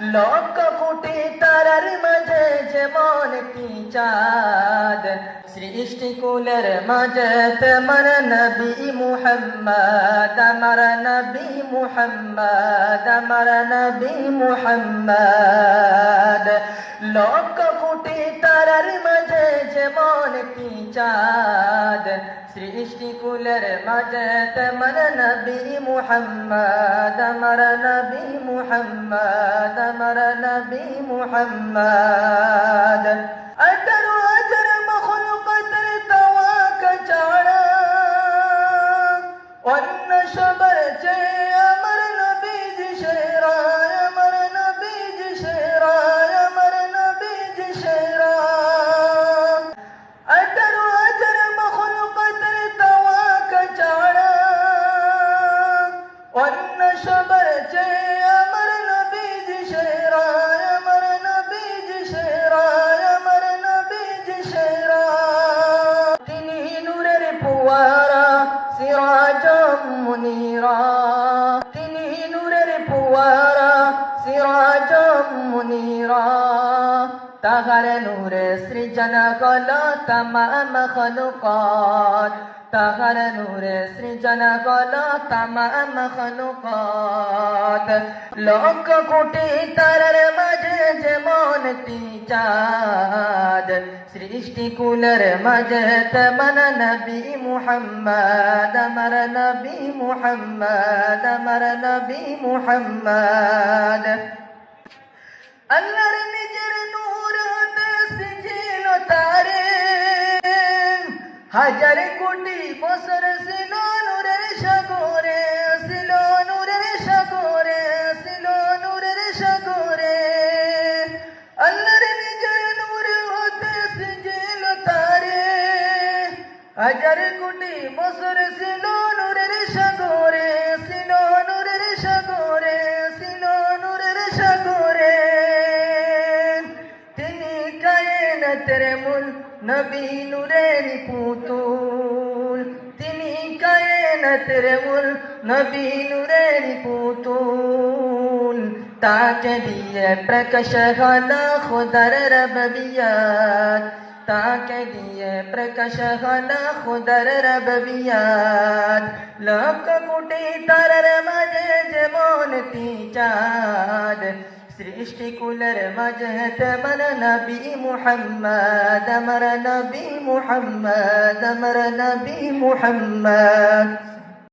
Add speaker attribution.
Speaker 1: লক্ষ কোটি তারার মাঝে যেমন চাঁদ সৃষ্টি কুলের মাঝে তেমন নবী মুহাম্মদ, আমার নবী মুহাম্মদ, আমার নবী মুহাম্মদ। লক্ষ যেমন কি চাঁদ সৃষ্টি কুলের মাঝে তেমন নবী মুহাম্মদ আমার নবী মুহাম্মদ আমার নবী মুহাম্মদ আঠারো হাজার মখলুকতের তওয়াক ছাড়া অন্য সবার চেয়ে তাহার নূরে সৃজন কল তমাম খলুকাত তাহার নূরে সৃজন কল তমাম খলুকাত লক্ষ কোটি তারার মাঝে তি চাঁদ সৃষ্টি কুলের মাঝে তেমন নবী মুহাম্মদ, আমার নবী মুহাম্মদ, আমার নবী মুহাম্মদ। আল্লাহর হাজার কোটি বছর ছিল নূরের সাগরে, ছিল নূরের সাগরে, ছিল নূরের সাগরে। আল্লাহর নিজের নূর হতে সিজিল তারে। হাজার কোটি বছর ছিল নূরের সাগরে। কায়নাতের মূল, নবী নূরের পুতুল। তিনি কায়নাতের মূল, নবী নূরের পুতুল। তাকে দিয়ে প্রকাশ হল খুদার রবিয়াত তাকে দিয়ে প্রকাশ হল খুদার রবিয়াত লক্ষ কোটি তারার মাঝে যেমন তি চাঁদ সৃষ্টি কুলের মাঝে তেমন নবী মুহাম্মদ আমার নবী মুহাম্মদ আমার নবী মুহাম্মদ